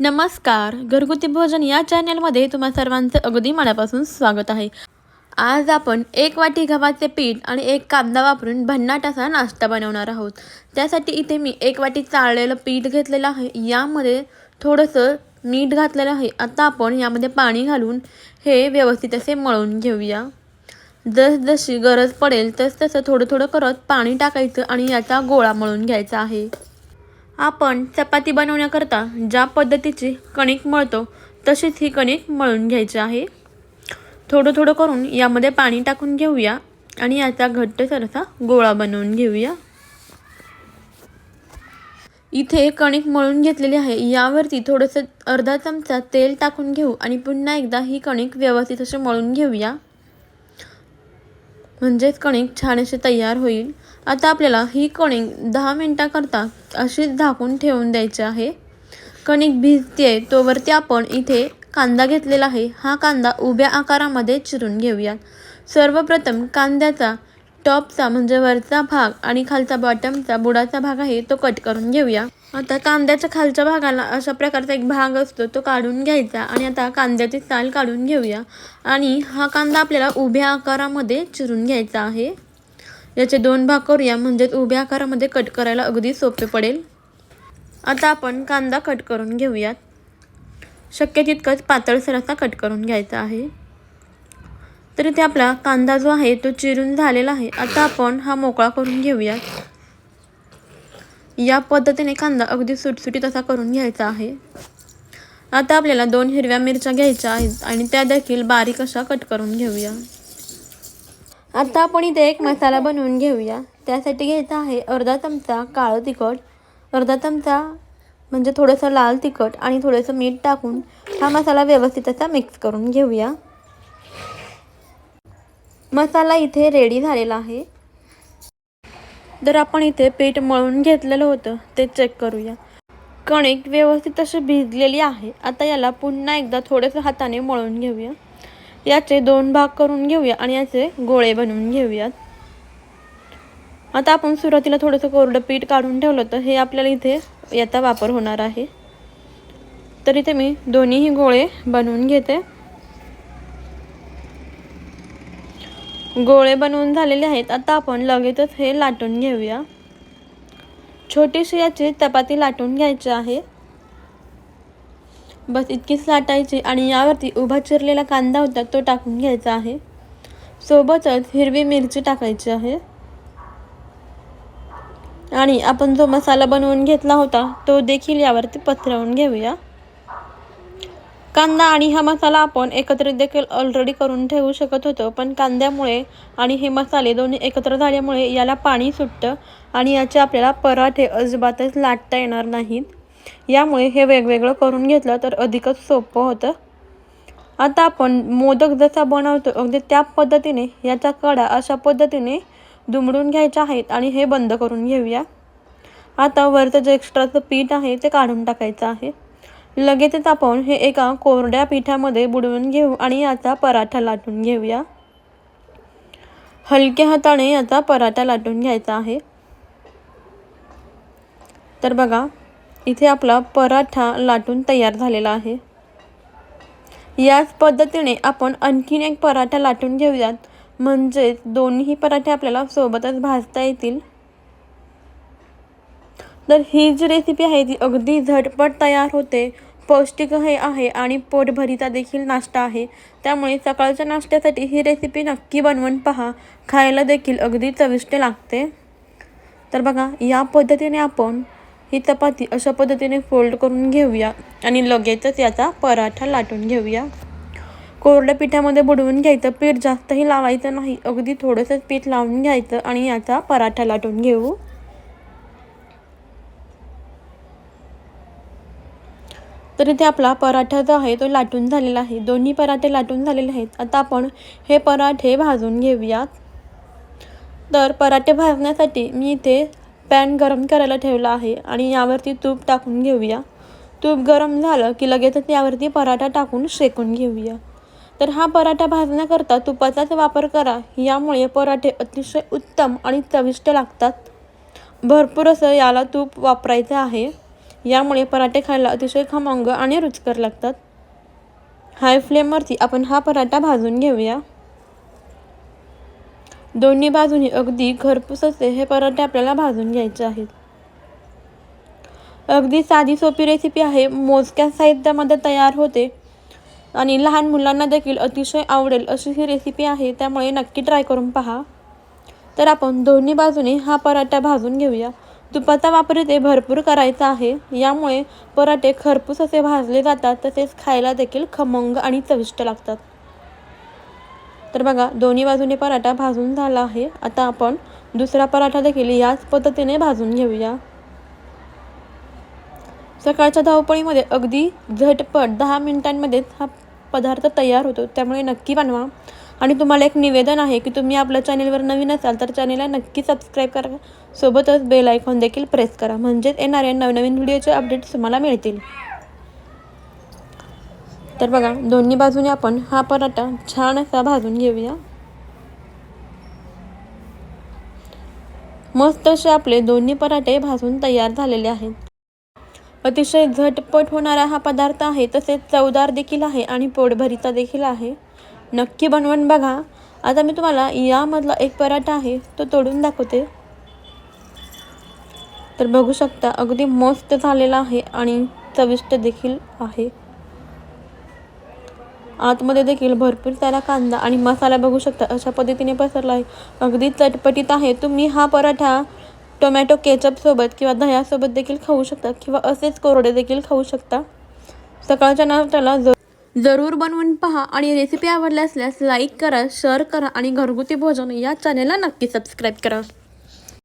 नमस्कार घरगुती भोजन या चॅनलमध्ये तुम्हा सर्वांचं अगदी मनापासून स्वागत आहे. आज आपण एक वाटी गव्हाचे पीठ आणि एक कांदा वापरून भन्नाट असा नाश्ता बनवणार आहोत. त्यासाठी इथे मी एक वाटी चाळलेलं पीठ घेतलेलं आहे. यामध्ये थोडंसं मीठ घातलेलं आहे. आता आपण यामध्ये पाणी घालून हे व्यवस्थित असे मळून घेऊया. जसजशी गरज पडेल तस तसं थोडं थोडं करत पाणी टाकायचं आणि याचा गोळा मळून घ्यायचा आहे. आपण चपाती बनवण्याकरता ज्या पद्धतीची कणिक मळतो तशीच ही कणिक मळून घ्यायची आहे. थोडं थोडं करून यामध्ये पाणी टाकून घेऊया आणि याचा घट्टसर असा गोळा बनवून घेऊया. इथे कणिक मळून घेतलेली आहे. यावरती थोडंसं अर्धा चमचा तेल टाकून घेऊ आणि पुन्हा एकदा ही कणिक व्यवस्थित असे मळून घेऊया. म्हणजेच कणिक छान असे तयार होईल. आता आपल्याला ही कणिक दहा मिनटाकरता अशीच झाकून ठेवून द्यायची आहे. कणिक भिजते तोवरती आपण इथे कांदा घेतलेला आहे. हा कांदा उभ्या आकारामध्ये चिरून घेऊया सर्वप्रथम कांद्याचा टॉपचा म्हणजे वरचा भाग आणि खालचा बॉटमचा बुडाचा भाग आहे तो कट करून घेऊया. आता कांद्याच्या खालच्या भागाला अशा प्रकारचा एक भाग असतो तो काढून घ्यायचा आणि आता कांद्याची साल काढून घेऊया. आणि हा कांदा आपल्याला उभ्या आकारामध्ये चिरून घ्यायचा आहे. याचे दोन भाग करूया म्हणजेच उभ्या आकारामध्ये कट करायला अगदी सोपे पडेल. आता आपण कांदा कट करून घेऊयात. शक्य तितकंच पातळसर असा कट करून घ्यायचा आहे. तर इथे आपला कांदा जो आहे तो चिरून झालेला आहे. आता आपण हा मोकळा करून घेऊयात. या पद्धतीने कांदा अगदी सुटसुटीत असा करून घ्यायचा आहे. आता आपल्याला दोन हिरव्या मिरच्या घ्यायच्या आहेत आणि त्या देखील बारीक अशा कट करून घेऊया. आता आपण इथे एक मसाला बनवून घेऊया. त्यासाठी घ्यायचा आहे अर्धा चमचा काळं तिखट अर्धा चमचा म्हणजे थोडंसं लाल तिखट आणि थोडंसं मीठ टाकून हा मसाला व्यवस्थित असा मिक्स करून घेऊया. मसाला इथे रेडी झालेला आहे. तर आपण इथे पीठ मळून घेतलेलं होतं ते चेक करूया. कणिक व्यवस्थित अशी भिजलेली आहे. आता याला पुन्हा एकदा थोडंसं हाताने मळून घेऊया. याचे दोन भाग करून घेऊया आणि याचे गोळे बनवून घेऊयात. आता आपण सुरुवातीला थोडंसं कोरडं पीठ काढून ठेवलं होतं. हे आपल्याला इथे याचा वापर होणार आहे. तर इथे मी दोन्हीही गोळे बनवून घेते. गोळे बनवून झालेले आहेत. आता आपण लगेचच हे लाटून घेऊया. छोटीशी याची चपाती लाटून घ्यायची आहे. बस इतकीच लाटायची आणि यावरती उभा चिरलेला कांदा होता तो टाकून घ्यायचा आहे. सोबतच हिरवी मिरची टाकायची आहे. आणि आपण जो मसाला बनवून घेतला होता तो देखील यावरती पसरवून घेऊया. कांदा आणि हा मसाला आपण एकत्रित देखील ऑलरेडी करून ठेवू शकत होतो. पण कांद्यामुळे आणि हे मसाले दोन्ही एकत्र झाल्यामुळे याला पाणी सुटतं आणि याचे आपल्याला पराठे अजिबातच लाटता येणार नाहीत. यामुळे हे वेगवेगळं करून घेतलं तर अधिकच सोपं होतं. आता आपण मोदक जसा बनवतो अगदी त्या पद्धतीने याचा कडा अशा पद्धतीने दुमडून घ्यायच्या आहेत आणि हे बंद करून घेऊया. आता वरचं जे एक्स्ट्राचं पीठ आहे ते काढून टाकायचं आहे. लगेचच आपण हे एका कोरड्या पिठामध्ये बुडवून घेऊ आणि याचा पराठा लाटून घेऊया. हलक्या हाताने याचा पराठा लाटून घ्यायचा आहे. तर बघा इथे आपला पराठा लाटून तयार झालेला आहे. याच पद्धतीने आपण आणखीन एक पराठा लाटून घेऊयात. म्हणजेच दोन्ही पराठे आपल्याला सोबतच भाजता येतील. तर ही जी रेसिपी आहे ती अगदी झटपट तयार होते. पौष्टिक हे आहे आणि पोटभरीचा देखील नाश्ता आहे. त्यामुळे सकाळच्या नाश्त्यासाठी ही रेसिपी नक्की बनवून पहा. खायला देखील अगदी चविष्ट लागते. तर बघा या पद्धतीने आपण ही चपाती अशा पद्धतीने फोल्ड करून घेऊया आणि लगेचच याचा पराठा लाटून घेऊया. कोरड्या पिठामध्ये बुडवून घ्यायचं पीठ जास्तही लावायचं नाही. अगदी थोडंसंच पीठ लावून घ्यायचं आणि याचा पराठा लाटून घेऊ. तर इथे आपला पराठा जो आहे तो लाटून झालेला आहे. दोन्ही पराठे लाटून झालेले आहेत. आता आपण हे पराठे भाजून घेऊयात. तर पराठे भाजण्यासाठी मी इथे पॅन गरम करायला ठेवला आहे आणि यावरती तूप टाकून घेऊया. तूप गरम झालं की लगेचच यावरती पराठा टाकून शेकून घेऊया. तर हा पराठा भाजण्याकरता तुपाचाच वापर करा. यामुळे पराठे अतिशय उत्तम आणि चविष्ट लागतात. भरपूर असं याला तूप वापरायचं आहे. यामुळे पराठे खायला अतिशय खमंग आणि रुचकर लागतात. हाय फ्लेमवरती आपण हा पराठा भाजून घेऊया. दोन्ही बाजूनी अगदी घरपूस असे हे पराठे आपल्याला भाजून घ्यायचे आहेत. अगदी साधी सोपी रेसिपी आहे. मोजक्या साहित्यामध्ये तयार होते. आणि लहान मुलांना देखील अतिशय आवडेल अशी ही रेसिपी आहे. त्यामुळे नक्की ट्राय करून पहा. तर आपण दोन्ही बाजूने हा पराठा भाजून घेऊया. तुपाचा वापर इथे भरपूर करायचा आहे. यामुळे पराठे खरपूस असे भाजले जातात तसेच खायला देखील खमंग आणि चविष्ट लागतात. तर बघा दोन्ही बाजूने पराठा भाजून झाला आहे. आता आपण दुसरा पराठा देखील याच पद्धतीने भाजून घेऊया. सकाळच्या धावपळीमध्ये अगदी झटपट दहा मिनिटांमध्येच हा पदार्थ तयार होतो. त्यामुळे नक्की बनवा. आणि तुम्हाला एक निवेदन आहे की तुम्ही आपल्या चॅनेलवर नवीन असाल तर चॅनेलला नक्की सबस्क्राईब करा. सोबतच बेल आयकॉन देखील प्रेस करा. म्हणजेच येणाऱ्या नवनवीन व्हिडिओचे अपडेट्स तुम्हाला मिळतील. तर बघा दोन्ही बाजूने आपण हा पराठा छान असा भाजून घेऊया. मस्त असे आपले दोन्ही पराठे भाजून तयार झालेले आहेत. अतिशय झटपट होणारा हा पदार्थ आहे तसेच चवदार देखील आहे आणि पोटभरीचा देखील आहे. नक्की बनवून बघा. आता मी तुम्हाला यामधला एक पराठा आहे तो तोडून दाखवते. तर बघू शकता अगदी मस्त झालेला आहे आणि चविष्ट देखील आहे. आतमध्ये देखील भरपूर सारा कांदा आणि मसाला बघू शकता अशा पद्धतीने पसरला आहे. अगदी चटपटीत आहे. तुम्ही हा पराठा टोमॅटो केचपसोबत किंवा दह्यासोबत देखील खाऊ शकता किंवा असेच कोरडे देखील खाऊ शकता. सकाळच्या नाश्त्याला ज जरूर बनवून पहा आणि रेसिपी आवडली असल्यास लाईक करा शेअर करा आणि घरगुती भोजन या चॅनेलला नक्की सबस्क्राईब करा.